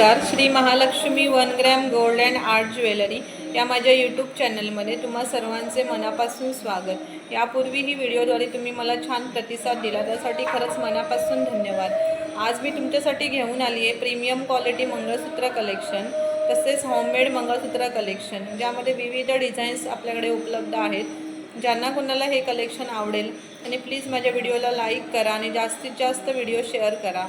नमस्कार. Shri Mahalakshmi one gram gold and art jewellery या माझ्या यूट्यूब चॅनलमध्ये तुम्हा सर्वांचे मनापासून स्वागत. यापूर्वी ही व्हिडिओद्वारे तुम्ही मला छान प्रतिसाद दिला त्यासाठी खरंच मनापासून धन्यवाद. आज मी तुमच्यासाठी घेऊन आली आहे प्रीमियम क्वालिटी मंगळसूत्र कलेक्शन तसेच होममेड मंगळसूत्र कलेक्शन ज्यामध्ये विविध डिझाईन्स आपल्याकडे उपलब्ध आहेत. ज्यांना कोणाला हे कलेक्शन आवडेल आणि प्लीज माझ्या व्हिडिओला लाईक करा आणि जास्तीत जास्त व्हिडिओ शेअर करा.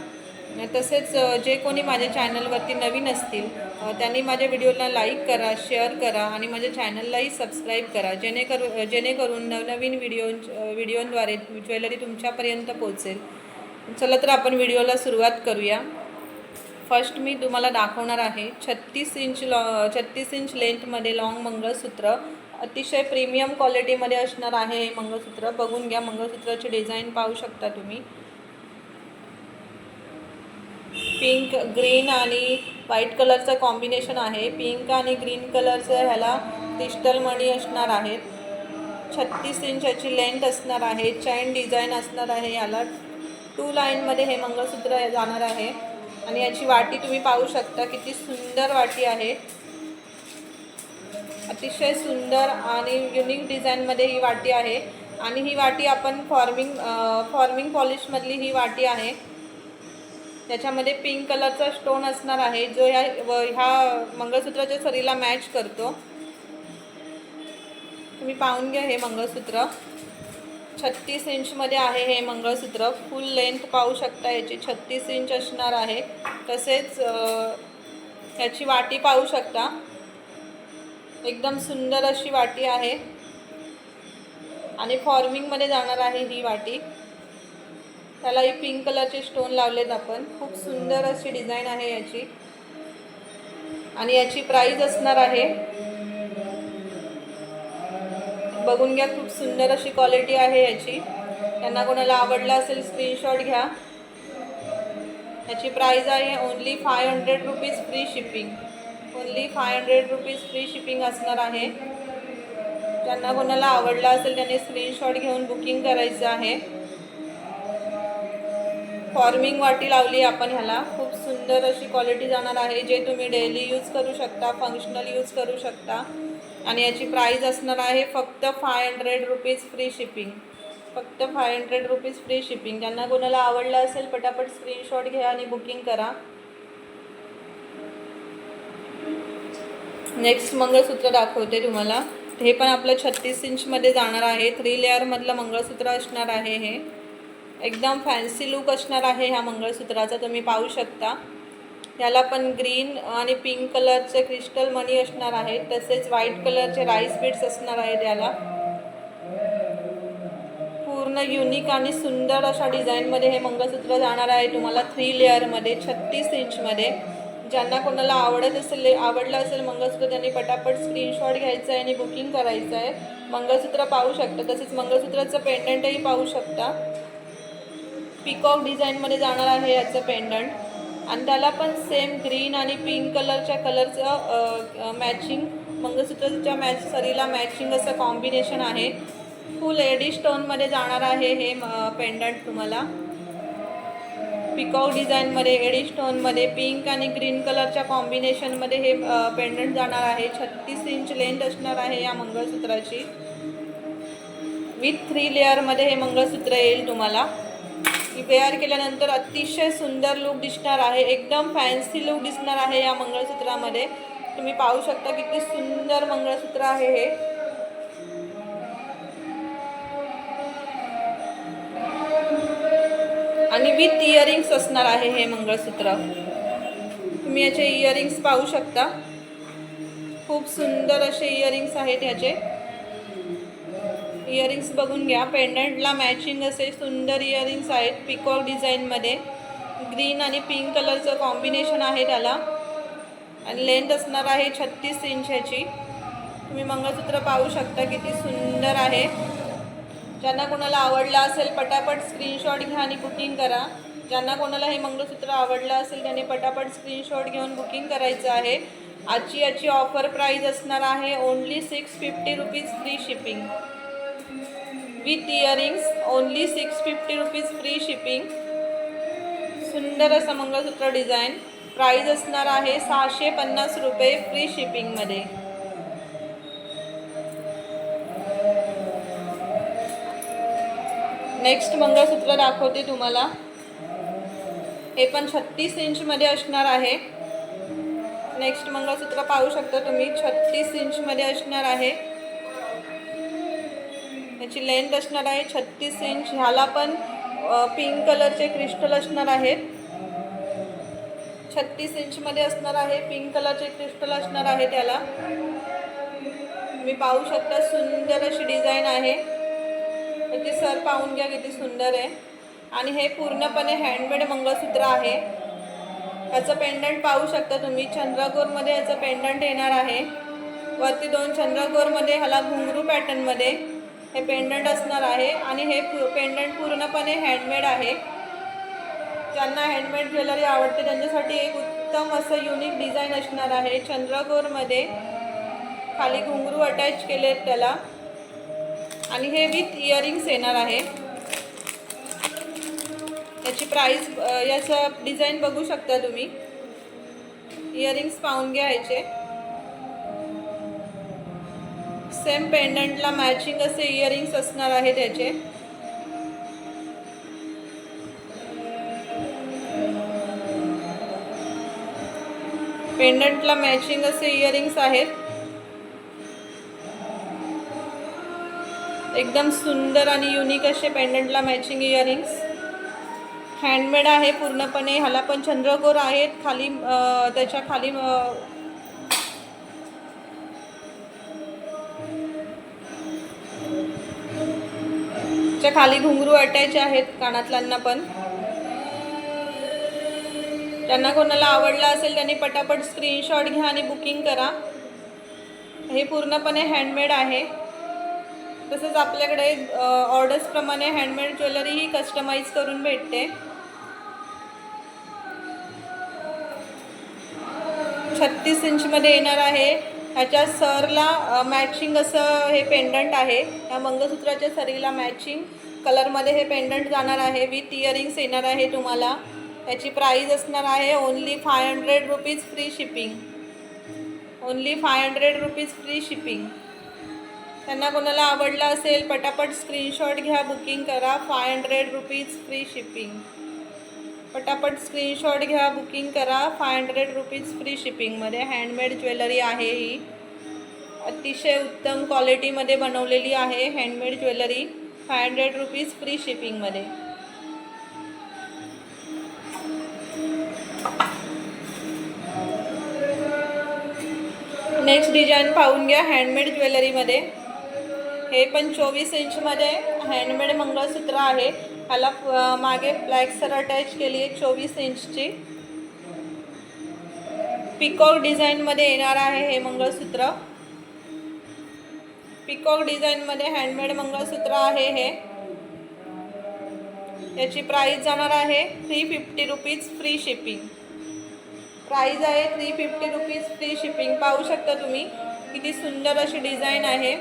तसेच जे कोणी माझ्या चॅनलवरती नवीन असतील त्यांनी माझ्या व्हिडिओला लाईक करा शेअर करा आणि माझ्या चॅनललाही सबस्क्राईब करा जेणेकरू जेणेकरून नवनवीन व्हिडिओ व्हिडिओंद्वारे ज्वेलरी तुमच्यापर्यंत पोहोचेल. चला तर आपण व्हिडिओला सुरुवात करूया. फर्स्ट मी तुम्हाला दाखवणार आहे छत्तीस इंच लॉ छत्तीस इंच लेंथमध्ये लॉंग मंगळसूत्र. अतिशय प्रीमियम क्वालिटीमध्ये असणार आहे हे मंगळसूत्र. बघून घ्या मंगळसूत्राची डिझाईन पाहू शकता तुम्ही. पिंक ग्रीन आणि व्हाईट कलरचं कॉम्बिनेशन आहे. पिंक आणि ग्रीन कलरचं ह्याला क्रिस्टल मणी असणार आहेत छत्तीस इंचाची लेंथ असणार आहे. चैन डिझाईन असणार आहे याला. टू लाईनमध्ये हे मंगळसूत्र जाणार आहे. आणि याची वाटी तुम्ही पाहू शकता किती सुंदर वाटी आहे. अतिशय सुंदर आणि युनिक डिझाईनमध्ये ही वाटी आहे. आणि ही वाटी आपण फॉर्मिंग फॉर्मिंग पॉलिशमधली ही वाटी आहे. त्याच्यामध्ये पिंक कलरचा स्टोन असणार आहे जो ह्या व ह्या मंगळसूत्राच्या सरीला मॅच करतो. तुम्ही पाहून घ्या हे मंगळसूत्र. छत्तीस इंचमध्ये आहे हे मंगळसूत्र. फुल लेंथ पाहू शकता याची छत्तीस इंच असणार आहे. तसेच अ, ह्याची वाटी पाहू शकता. एकदम सुंदर अशी वाटी आहे. आणि फॉर्मिंगमध्ये जाणार आहे ही वाटी. त्यालाही पिंक कलरचे स्टोन लावलेत आपण. खूप सुंदर अशी डिझाईन आहे याची. आणि याची प्राईज असणार आहे. बघून घ्या खूप सुंदर अशी क्वालिटी आहे याची. त्यांना कोणाला आवडला असेल स्क्रीनशॉट घ्या. याची प्राईज आहे only five hundred rupees free shipping only five hundred rupees free shipping असणार आहे. ज्यांना कोणाला आवडला असेल त्यांनी स्क्रीनशॉट घेऊन बुकिंग करायचं आहे. फॉर्मिंग वाटी लावली आपण ह्याला. खूप सुंदर अशी क्वालिटी जाणार आहे जे तुम्ही डेली यूज करू शकता फंक्शनल यूज करू शकता. आणि याची प्राईज असणार आहे फक्त five hundred rupees free shipping फक्त five hundred rupees free shipping ज्यांना कोणाला आवडलं असेल पटापट स्क्रीनशॉट घ्या आणि बुकिंग करा. नेक्स्ट मंगळसूत्र दाखवते तुम्हाला. हे पण आपलं छत्तीस इंचमध्ये जाणार आहे. थ्री लेअरमधलं मंगळसूत्र असणार आहे हे. एकदम फॅन्सी लुक असणार आहे ह्या मंगळसूत्राचा तुम्ही पाहू शकता. याला पण ग्रीन आणि पिंक कलरचे क्रिस्टल मनी असणार आहे. तसेच व्हाईट कलरचे राईस बीट्स असणार आहेत याला. पूर्ण युनिक आणि सुंदर अशा डिझाईनमध्ये हे मंगळसूत्र जाणार आहे तुम्हाला थ्री लेअरमध्ये छत्तीस इंचमध्ये ज्यांना कोणाला आवडत असेल आवडलं असेल मंगळसूत्र त्यांनी पटापट स्क्रीनशॉट घ्यायचं आहे आणि बुकिंग करायचं आहे मंगळसूत्र पाहू शकता. तसेच मंगळसूत्राचं पेंडंटही पाहू शकता. पिकॉक डिझाईनमध्ये जाणार आहे याचं पेंडंट आणि त्याला पण सेम ग्रीन आणि पिंक कलरच्या कलरचं मॅचिंग मंगळसूत्राच्या मॅच सरीला मॅचिंग असं कॉम्बिनेशन आहे. फुल एडी स्टोनमध्ये जाणार आहे हे पेंडंट तुम्हाला. पिकॉक डिझाईनमध्ये एडी स्टोनमध्ये पिंक आणि ग्रीन कलरच्या कॉम्बिनेशनमध्ये हे पेंडंट जाणार आहे. छत्तीस इंच लेंथ असणार आहे या मंगळसूत्राची. विथ थ्री लेअरमध्ये हे मंगळसूत्र येईल तुम्हाला. वेअर केल्यानंतर अतिशय सुंदर लुक दिसणार आहे. एकदम फॅन्सी लुक दिसणार आहे या मंगळसूत्रामध्ये. तुम्ही पाहू शकता किती सुंदर मंगळसूत्र आहे हे. आणि विथ इयरिंग्स असणार आहे हे मंगळसूत्र. तुम्ही याचे इयरिंग्स पाहू शकता. खूप सुंदर असे इयरिंग्स आहेत ह्याचे इयरिंग्स बघून घ्या. पेंडंटला मॅचिंग असे सुंदर इयरिंग्स आहेत पिकॉक डिझाईनमध्ये. ग्रीन आणि पिंक कलरचं कॉम्बिनेशन आहे त्याला. आणि लेंथ असणार आहे छत्तीस इंचाची. तुम्ही मंगळसूत्र पाहू शकता किती सुंदर आहे. ज्यांना कोणाला आवडला असेल पटापट स्क्रीनशॉट घ्या आणि बुकिंग करा. ज्यांना कोणाला हे मंगळसूत्र आवडलं असेल त्यांनी पटापट स्क्रीनशॉट घेऊन बुकिंग करायचं आहे. आजची याची ऑफर प्राईज असणार आहे only six fifty rupees free shipping with earrings only six fifty rupees free shipping सुंदर असं मंगळसूत्र डिझाईन प्राईज असणार आहे सहाशे पन्नास रुपये फ्री शिपिंगमध्ये नेक्स्ट मंगळसूत्र दाखवते तुम्हाला. हे पण छत्तीस इंचमध्ये असणार आहे. नेक्स्ट मंगळसूत्र पाहू शकता तुम्ही छत्तीस इंचमध्ये असणार आहे. याची लेंथ असणार आहे छत्तीस इंच. ह्याला पण पिंक कलरचे क्रिस्टल असणार आहेत. छत्तीस इंचमध्ये असणार आहे पिंक कलरचे क्रिस्टल असणार आहे त्याला. तुम्ही पाहू शकता सुंदर अशी डिझाईन आहे. त्याची सर पाहून घ्या किती सुंदर आहे. आणि हे पूर्णपणे हँडमेड मंगळसूत्र आहे. याचं पेंडंट पाहू शकता तुम्ही. चंद्रागोरमध्ये याचं पेंडंट येणार आहे. वरती दोन चंद्रागोरमध्ये ह्याला घुंगरू पॅटर्नमध्ये. हे पेंडंट असणार आहे आणि हे पेंडंट पूर्णपणे हँडमेड आहे. ज्यांना हँडमेड ज्वेलरी आवडते त्यांच्यासाठी एक उत्तम असं युनिक डिझाईन असणार आहे. चंद्रकोरमध्ये खाली घुंगरू अटॅच केले आहेत त्याला. आणि हे विथ इयरिंग्स येणार आहे. याची प्राईस याचं डिझाईन बघू शकता तुम्ही. इयरिंग्स पाहून घ्यायचे. सेम पेंडंटला मॅचिंग असे इयरिंग्स असणार आहे त्याचे पेंडंटला मॅचिंग असे इयरिंग्स आहेत. एकदम सुंदर आणि युनिक असे पेंडंटला मॅचिंग इयरिंग्स हँडमेड आहे पूर्णपणे. ह्याला पण चंद्रकोर आहेत. खाली त्याच्याखाली च्या खाली घुंगरू अटॅच आहेत कानातल्यांना पण. त्यांना कोणाला आवडला असेल त्यांनी पटापट स्क्रीनशॉट घ्या आणि बुकिंग करा. हे पूर्णपणे हँडमेड आहे. तसंच आपल्याकडे ऑर्डर्सप्रमाणे हँडमेड ज्वेलरीही कस्टमाइज करून भेटते. छत्तीस इंचमध्ये येणार आहे. ह्याच्या सरला मॅचिंग असं हे पेंडंट आहे. या मंगळसूत्राच्या सरीला मॅचिंग कलरमध्ये हे पेंडंट जाणार आहे. विथ इयरिंग्स येणार आहे तुम्हाला. त्याची प्राईज असणार आहे only five hundred rupees free shipping only five hundred rupees free shipping त्यांना कोणाला आवडला असेल पटापट स्क्रीनशॉट घ्या बुकिंग करा. Five hundred rupees free shipping पटापट स्क्रीनशॉट घ्या बुकिंग करा. फाय हंड्रेड रुपीज फ्री शिपिंगमध्ये हँडमेड ज्वेलरी आहे ही. अतिशय उत्तम क्वालिटीमध्ये बनवलेली आहे handmade jewellery five hundred rupees free शिपिंगमध्ये next design पाहून घ्या हँडमेड ज्वेलरीमध्ये हे पण चोवीस इंचमध्ये हँडमेड मंगळसूत्र आहे. ह्याला मागे ब्लॅक सर अटॅच केली आहे चोवीस इंचची. पिकॉक डिझाईनमध्ये येणार आहे हे मंगळसूत्र. पिकॉक डिझाईनमध्ये हँडमेड मंगळसूत्र आहे हे. याची प्राईस जाणार आहे three fifty rupees free shipping price आहे three fifty rupees free shipping पाहू शकता तुम्ही किती सुंदर अशी डिझाईन आहे.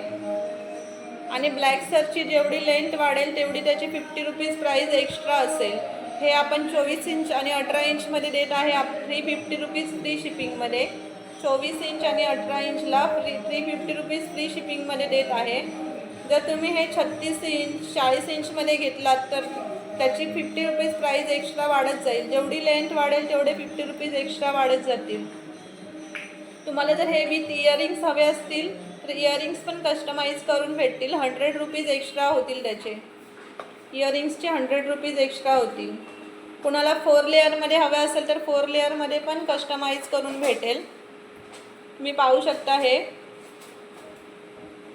आणि ब्लॅक सरची जेवढी लेंथ वाढेल तेवढी त्याची फिफ्टी रुपीज प्राईज एक्स्ट्रा असेल. हे आपण चोवीस इंच आणि अठरा इंचमध्ये देत आहे. आप थ्री फिफ्टी रुपीज फ्री शिपिंगमध्ये चोवीस इंच आणि अठरा इंचला free three fifty rupees free शिपिंगमध्ये देत आहे. जर तुम्ही हे छत्तीस इंच चाळीस इंचमध्ये घेतलात तर त्याची फिफ्टी रुपीज प्राईज एक्स्ट्रा वाढत जाईल. जेवढी लेंथ वाढेल तेवढे फिफ्टी रुपीज एक्स्ट्रा वाढत जातील. तुम्हाला जर हे विथ इयरिंग्स हवे असतील इयरिंग्स पण कस्टमाइज करून भेटतील. हंड्रेड रुपीज एक्स्ट्रा होतील त्याचे. इयरिंग्सचे हंड्रेड रुपीज एक्स्ट्रा होतील. कुणाला फोर लेअरमध्ये हवे असेल तर फोर लेअरमध्ये पण कस्टमाइज करून भेटेल. तुम्ही पाहू शकता हे.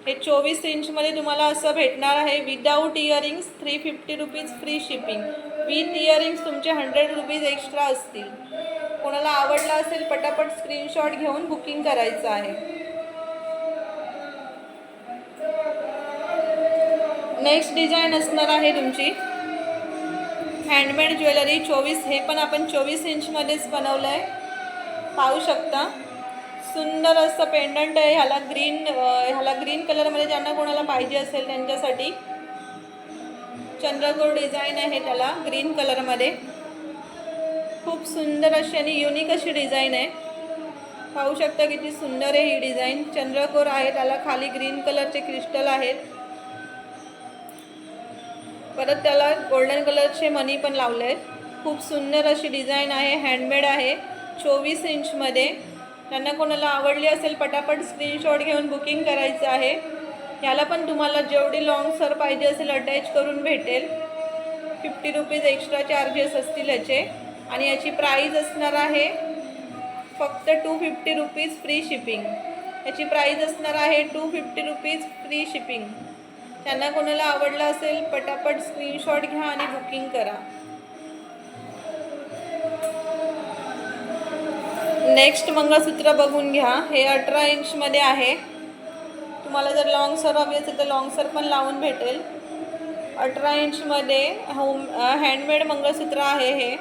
हे चोवीस इंचमध्ये तुम्हाला असं भेटणार आहे. Without earrings three fifty rupees free shipping with earrings तुमचे हंड्रेड रुपीज एक्स्ट्रा असतील. कोणाला आवडला असेल पटापट स्क्रीनशॉट घेऊन बुकिंग करायचं आहे. नेक्स्ट डिझाईन असणार आहे तुमची. हँडमेड ज्वेलरी चोवीस हे पण आपण चोवीस इंचमध्येच बनवलं आहे पाहू शकता. सुंदर असं पेंडंट आहे. ह्याला ग्रीन ह्याला ग्रीन कलरमध्ये ज्यांना कोणाला पाहिजे असेल त्यांच्यासाठी. चंद्रकोर डिझाईन आहे त्याला ग्रीन कलरमध्ये खूप सुंदर अशी आणि युनिक अशी डिझाईन आहे. पाहू शकता किती सुंदर आहे ही डिझाईन चंद्रकोर आहे. त्याला खाली ग्रीन कलरचे क्रिस्टल आहेत. परत त्याला गोल्डन कलरचे मनी पण लावले आहेत. खूप सुंदर अशी डिझाईन आहे हँडमेड आहे चोवीस इंचमध्ये त्यांना कोणाला आवडली असेल पटापट स्क्रीनशॉट घेऊन बुकिंग करायचं आहे. याला पण तुम्हाला जेवढी लॉंग सर पाहिजे असेल अटॅच करून भेटेल. फिफ्टी रुपीज एक्स्ट्रा चार्जेस असतील याचे. आणि याची प्राईज असणार आहे फक्त two fifty rupees free shipping याची प्राईज असणार आहे two fifty rupees free shipping त्यांना कोणाला आवडलं असेल पटापट स्क्रीनशॉट घ्या आणि बुकिंग करा. नेक्स्ट मंगळसूत्र बघून घ्या. हे अठरा इंचमध्ये आहे. तुम्हाला जर लॉंग सर हवी असेल तर लॉंग सर पण लावून भेटेल. अठरा इंचमध्ये होम हँडमेड मंगळसूत्र आहे हे.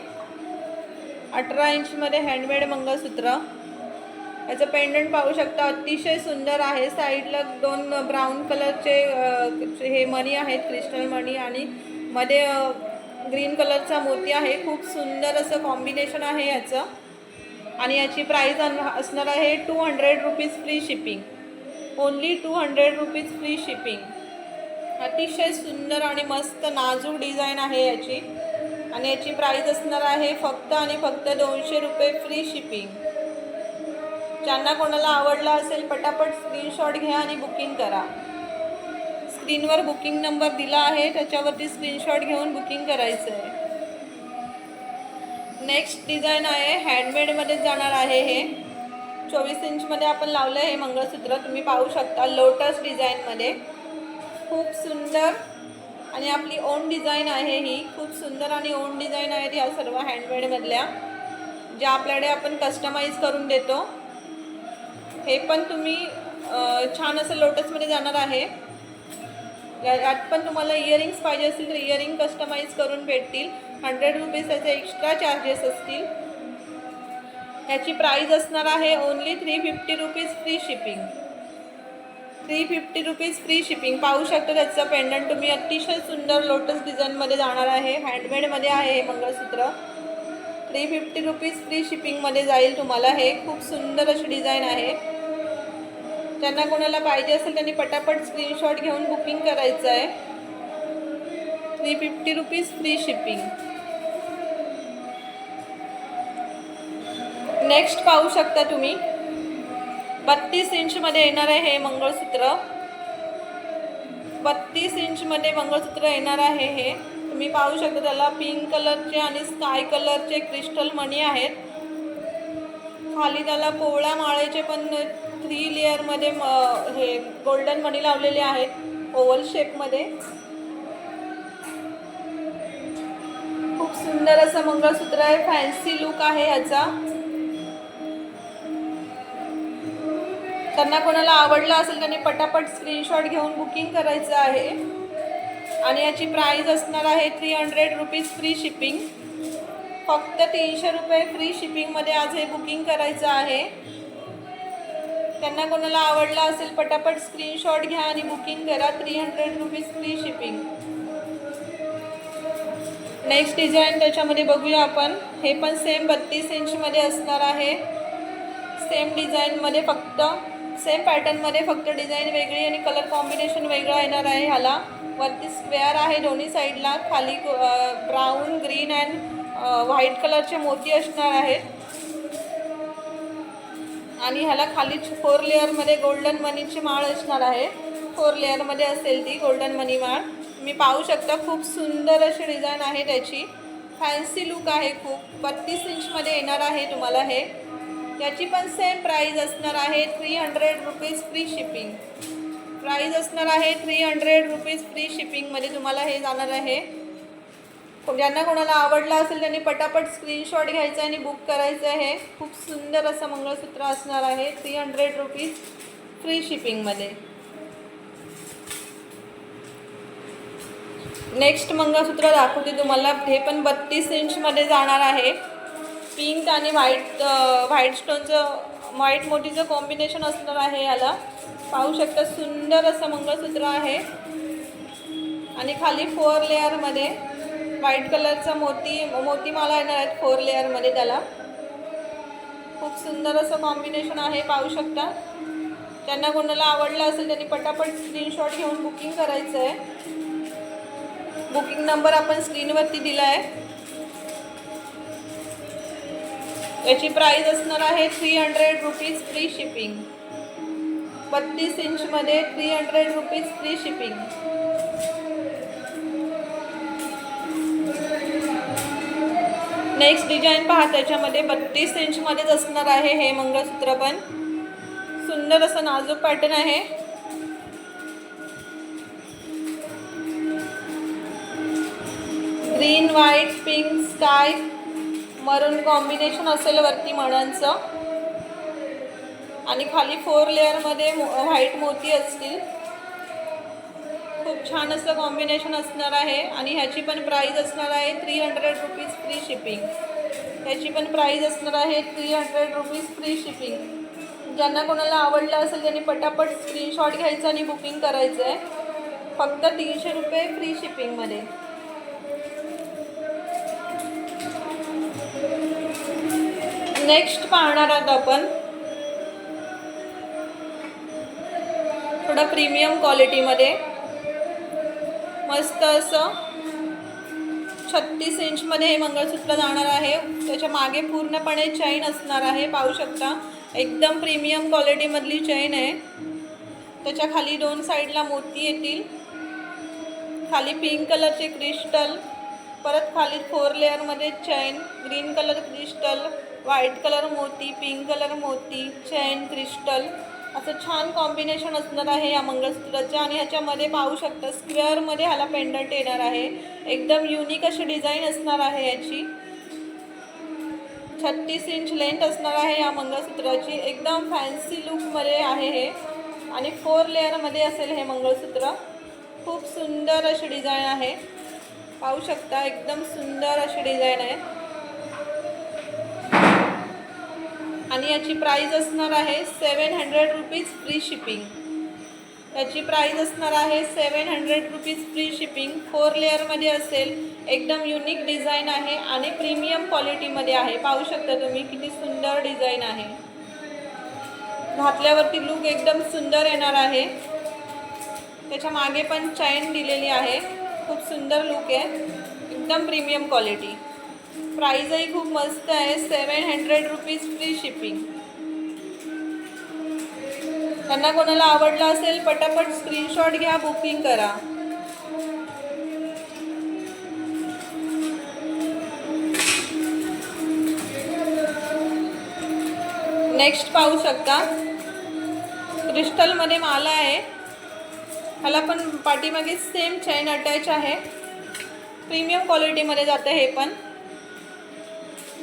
अठरा इंचमध्ये हँडमेड मंगळसूत्र. याचं पेंडंट पाहू शकता. अतिशय सुंदर आहे. साईडला दोन ब्राऊन कलरचे हे मणी आहेत क्रिस्टल मणी आणि मध्ये ग्रीन कलरचा मोती आहे. खूप सुंदर असं कॉम्बिनेशन आहे याचं. आणि याची प्राईज असणार आहे two hundred rupees free shipping only two hundred rupees free shipping अतिशय सुंदर आणि मस्त नाजूक डिझाईन आहे याची. आणि याची प्राईज असणार आहे फक्त आणि फक्त दोनशे रुपये फ्री शिपिंग ज्यांना कोणाला आवडला असेल पटापट स्क्रीनशॉट घ्या आणि बुकिंग करा. स्क्रीनवर बुकिंग नंबर दिला आहे त्याच्यावरती स्क्रीनशॉट घेऊन बुकिंग करायचं आहे नेक्स्ट डिझाईन आहे हँडमेडमध्ये जाणार आहे हे. चोवीस इंचमध्ये आपण लावलं आहे हे मंगळसूत्र तुम्ही पाहू शकता लोटस डिझाईनमध्ये खूप सुंदर आणि आपली ओन डिझाईन आहे ही. खूप सुंदर आणि ओन डिझाईन आहेत ह्या सर्व हँडमेडमधल्या ज्या आपल्याकडे आपण कस्टमाइज करून देतो. हे पण तुम्ही छान असं लोटसमध्ये जाणार आहे. यात पण तुम्हाला इयरिंग्स पाहिजे असतील तर इयरिंग कस्टमाइज करून भेटतील. हंड्रेड रुपीज त्याचे एक्स्ट्रा चार्जेस असतील. ह्याची प्राईज असणार आहे only three fifty rupees free shipping three fifty rupees free shipping पाहू शकता त्याचं पेंडंट तुम्ही अतिशय सुंदर लोटस डिझाईनमध्ये जाणार आहे. हँडमेडमध्ये आहे हे mangalsutra. Three fifty rupees free शिपिंगमध्ये जाईल तुम्हाला. हे खूप सुंदर अशी डिझाईन आहे. त्यांना कोणाला पाहिजे असेल त्यांनी पटापट स्क्रीनशॉट घेऊन बुकिंग करायचं आहे. Three fifty rupees free shipping next पाहू शकता तुम्ही. बत्तीस इंचमध्ये येणार आहे हे मंगळसूत्र. बत्तीस इंचमध्ये मंगळसूत्र येणार आहे हे. तुम्ही पाहू शकता त्याला पिंक कलरचे आणि स्काय कलरचे क्रिस्टल मणी आहेत. खाली त्याला पोवळ्या माळेचे पण थ्री लेअरमध्ये म- हे गोल्डन मणी लावलेले आहेत ओव्हल शेपमध्ये खूप सुंदर असं मंगळसूत्र आहे फॅन्सी लुक आहे ह्याचा. त्यांना कोणाला आवडला असेल त्यांनी पटापट स्क्रीनशॉट घेऊन बुकिंग करायचं आहे. आणि याची प्राईज असणार आहे three hundred rupees free shipping फक्त तीनशे रुपये फ्री शिपिंगमध्ये आज हे बुकिंग करायचं आहे. त्यांना कोणाला आवडला असेल पटापट स्क्रीनशॉट घ्या आणि बुकिंग करा three hundred rupees free shipping next design त्याच्यामध्ये बघूया आपण. हे पण सेम बत्तीस इंचमध्ये असणार आहे. सेम डिझाईनमध्ये फक्त सेम पॅटर्नमध्ये फक्त डिझाईन वेगळी आणि कलर कॉम्बिनेशन वेगळं येणार आहे ह्याला. वरती स्क्वेअर आहे दोन्ही साईडला. खाली ब्राऊन ग्रीन अँड व्हाईट कलरचे मोती असणार आहेत. आणि ह्याला खाली फोर लेअरमध्ये गोल्डन मनीची माळ असणार आहे. फोर लेअरमध्ये असेल ती गोल्डन मनी माळ. मी पाहू शकता खूप सुंदर अशी डिझाईन आहे त्याची. फॅन्सी लुक आहे खूप. बत्तीस इंचमध्ये येणार आहे तुम्हाला हे. याची पण सेम प्राईज असणार आहे three hundred rupees free shipping. Price असणार आहे थ्री हंड्रेड रुपीज फ्री शिपिंगमध्ये तुम्हाला हे जाणार आहे. ज्यांना कोणाला आवडला असेल त्यांनी पटापट स्क्रीनशॉट घ्यायचा आणि बुक करायचं आहे. खूप सुंदर असं मंगळसूत्र असणार आहे थ्री हंड्रेड रुपीज फ्री शिपिंगमध्ये नेक्स्ट मंगळसूत्र दाखवते तुम्हाला. हे पण बत्तीस इंचमध्ये जाणार आहे. पिंक आणि व्हाईट व्हाईट स्टोनचं व्हाईट मोतीचं कॉम्बिनेशन असणार आहे याला. पाहू शकता सुंदर असं मंगळसूत्र आहे. आणि खाली फोर लेअरमध्ये व्हाईट कलरचा मोती मोती माला येणार आहेत फोर लेअरमध्ये त्याला. खूप सुंदर असं कॉम्बिनेशन आहे पाहू शकता. त्यांना कोणाला आवडलं असेल त्यांनी पटापट स्क्रीनशॉट घेऊन बुकिंग करायचं आहे बुकिंग नंबर आपण स्क्रीनवरती दिला आहे याची प्राईज असणार आहे three hundred rupees free shipping बत्तीस इंचमध्ये three hundred rupees free shipping next design पहा त्याच्यामध्ये बत्तीस इंचमध्येच असणार आहे हे मंगळसूत्र पण. सुंदर असं नाजूक पॅटर्न आहे. Green white pink sky maroon combination असेल वरती मणांचं आणि खाली फोर लेअरमध्ये व्हाईट मोती असतील. खूप छान असं कॉम्बिनेशन असणार आहे. आणि ह्याची पण प्राईज असणार आहे three hundred rupees free shipping ह्याची पण प्राईज असणार आहे three hundred rupees free shipping ज्यांना कोणाला आवडलं असेल त्यांनी पटापट स्क्रीनशॉट घ्यायचं आणि बुकिंग करायचं आहे फक्त तीनशे रुपये फ्री शिपिंगमध्ये नेक्स्ट पाहणार आहोत आपण. थोडं प्रीमियम क्वालिटीमध्ये मस्त असं छत्तीस इंचमध्ये हे मंगळसूत्र जाणार आहे. त्याच्यामागे पूर्णपणे चैन असणार आहे पाहू शकता. एकदम प्रीमियम क्वालिटीमधली चैन आहे. त्याच्याखाली दोन साईडला मोती येतील. खाली पिंक कलरचे क्रिस्टल परत खाली four लेअरमध्ये chain green colour crystal white colour मोती पिंक कलर मोती चैन क्रिस्टल असं छान कॉम्बिनेशन असणार आहे या मंगळसूत्राचं. आणि ह्याच्यामध्ये पाहू शकता स्क्वेअरमध्ये ह्याला पेंडंट येणार आहे. एकदम युनिक अशी डिझाईन असणार आहे याची. छत्तीस इंच लेंथ असणार आहे या मंगळसूत्राची. एकदम फॅन्सी लुकमध्ये आहे हे. आणि फोर लेअरमध्ये असेल हे मंगळसूत्र. खूप सुंदर अशी डिझाईन आहे. पाहू शकता एकदम सुंदर अशी डिझाईन आहे. आणि याची प्राईज असणार आहे seven hundred rupees free shipping याची प्राईज असणार आहे seven hundred rupees free shipping four लेअरमध्ये असेल. एकदम युनिक डिझाईन आहे आणि प्रीमियम क्वालिटीमध्ये आहे. पाहू शकता तुम्ही किती सुंदर डिझाईन आहे. घातल्यावरती लुक एकदम सुंदर येणार आहे. त्याच्यामागे पण चैन दिलेली आहे. खूप सुंदर लुक आहे. एकदम प्रीमियम क्वालिटी प्राईजही खूप मस्त आहे. Seven hundred rupees free shipping त्यांना कोणाला आवडलं असेल पटापट स्क्रीनशॉट घ्या बुकिंग करा. नेक्स्ट पाहू शकता. क्रिस्टलमध्ये माला आहे. ह्याला पण पाठीमागे सेम चैन अटॅच आहे. प्रीमियम क्वालिटीमध्ये जातं हे पण.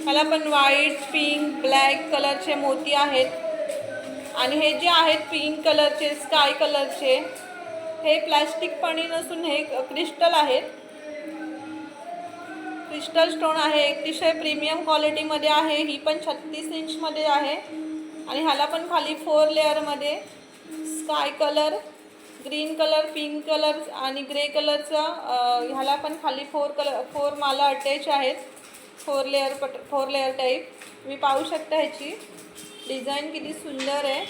मला पण व्हाईट पिंक ब्लॅक कलरचे मोती आहेत. आणि हे जे आहेत पिंक कलरचे स्काय कलरचे हे प्लॅस्टिक पाणी नसून हे क्रिस्टल आहेत. क्रिस्टल स्टोन आहे अतिशय प्रीमियम क्वालिटीमध्ये आहे ही पण छत्तीस इंचमध्ये आहे. आणि ह्याला पण खाली four लेअरमध्ये sky colour green colour pink colour आणि ग्रे कलरचा ह्याला पण खाली फोर कलर फोर माला अटॅच आहेत. फोर लेअर पट फोर लेअर टाईप. तुम्ही पाहू शकता ह्याची. डिझाईन किती सुंदर आहे.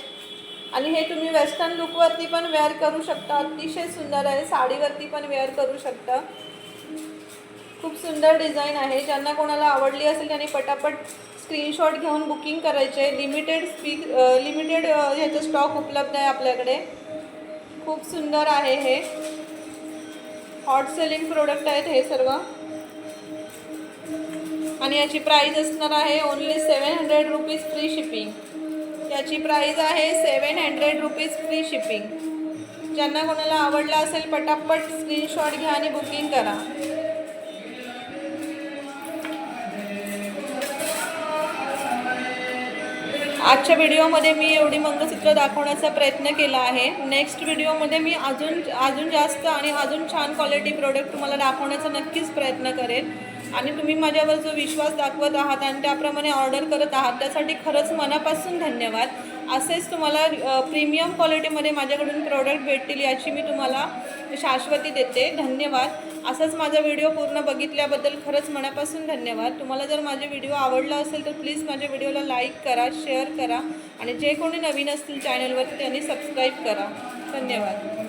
आणि हे तुम्ही वेस्टर्न लुकवरती पण वेअर करू शकता. अतिशय सुंदर आहे. साडीवरती पण वेअर करू शकता. खूप सुंदर डिझाईन आहे. ज्यांना कोणाला आवडली असेल त्यांनी पटापट स्क्रीनशॉट घेऊन बुकिंग करायचे. लिमिटेड स्पीक लिमिटेड ह्याचं स्टॉक उपलब्ध आहे आपल्याकडे. खूप सुंदर आहे हे. हॉट सेलिंग प्रोडक्ट आहेत हे सर्व. आणि याची प्राईज असणार आहे only seven hundred rupees free shipping याची प्राईज आहे seven hundred rupees free shipping ज्यांना कोणाला आवडला असेल पटापट स्क्रीनशॉट घ्या आणि बुकिंग करा. आजच्या व्हिडिओमध्ये मी एवढी मंगळसूत्र दाखवण्याचा प्रयत्न केला आहे. नेक्स्ट व्हिडिओमध्ये मी अजून अजून जास्त आणि अजून छान क्वालिटी प्रोडक्ट तुम्हाला दाखवण्याचा नक्कीच प्रयत्न करेन. आणि तुम्ही माझ्यावर जो विश्वास दाखवत आहात आणि त्याप्रमाणे ऑर्डर करत आहात त्यासाठी खरंच मनापासून धन्यवाद. असेच तुम्हाला प्रीमियम क्वालिटीमध्ये माझ्याकडून प्रोडक्ट भेटतील याची मी तुम्हाला शाश्वती देते. धन्यवाद. असंच माझा व्हिडिओ पूर्ण बघितल्याबद्दल खरंच मनापासून धन्यवाद. तुम्हाला जर माझे व्हिडिओ आवडला असेल तर प्लीज माझ्या व्हिडिओला लाईक करा शेअर करा आणि जे कोणी नवीन असतील चॅनलवरती त्यांनी सबस्क्राईब करा. धन्यवाद.